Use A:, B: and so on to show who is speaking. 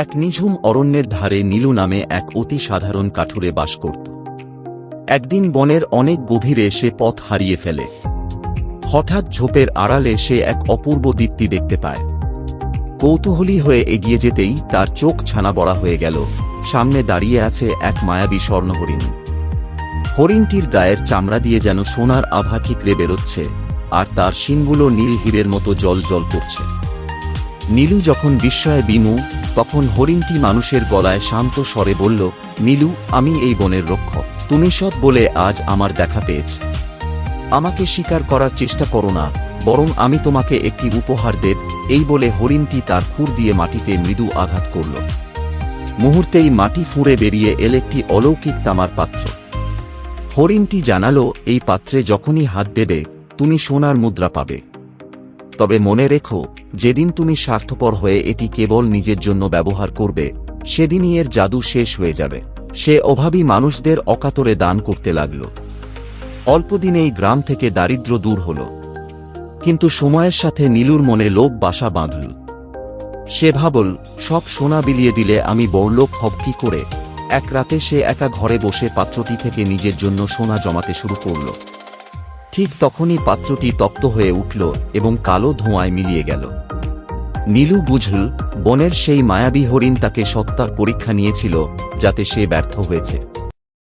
A: এক নিঝুম অরণ্যের ধারে নীলু নামে এক অতি সাধারণ কাঠুরে বাস করত। একদিন বনের অনেক গভীরে সে পথ হারিয়ে ফেলে। হঠাৎ ঝোপের আড়ালে সে এক অপূর্ব দীপ্তি দেখতে পায়। কৌতূহলী হয়ে এগিয়ে যেতেই তার চোখ ছানা বড়া হয়ে গেল। সামনে দাঁড়িয়ে আছে এক মায়াবী স্বর্ণহরিণ। হরিণটির গায়ের চামড়া দিয়ে যেন সোনার আভা ঠিকরে বেরোচ্ছে, আর তার শিংগুলো নীল হীরের মতো জল জল করছে। নীলু যখন বিস্ময়ে বিমু, তখন হরিণটি মানুষের গলায় শান্ত স্বরে বলল, নীলু, আমি এই বনের রক্ষক। তুমি সৎ বলে আজ আমার দেখা পেয়েছ। আমাকে স্বীকার করার চেষ্টা করো না, বরং আমি তোমাকে একটি উপহার দেব। এই বলে হরিণটি তার খুর দিয়ে মাটিতে মৃদু আঘাত করল। মুহূর্তেই মাটি ফুঁড়ে বেরিয়ে এল একটি অলৌকিক তামার পাত্র। হরিণটি জানালো, এই পাত্রে যখনই হাত দেবে, তুমি সোনার মুদ্রা পাবে। তবে মনে রেখো, যেদিন তুমি স্বার্থপর হয়ে এটি কেবল নিজের জন্য ব্যবহার করবে, সেদিনই এর জাদু শেষ হয়ে যাবে। সে অভাবী মানুষদের অকাতরে দান করতে লাগল। অল্পদিনেই গ্রাম থেকে দারিদ্র্য দূর হল। কিন্তু সময়ের সাথে নীলুর মনে লোভ বাসা বাঁধল। সে ভাবল, সব সোনা বিলিয়ে দিলে আমি বড়লোক হব কি করে? এক রাতে সে একা ঘরে বসে পাত্রটি থেকে নিজের জন্য সোনা জমাতে শুরু করল। ঠিক তখনই পাত্রটি তপ্ত হয়ে উঠল এবং কালো ধোঁয়ায় মিলিয়ে গেল। নীলু বুঝল, বনের সেই মায়াবী হরিণ তাকে সত্তার পরীক্ষা নিয়েছিল, যাতে সে ব্যর্থ হয়েছে।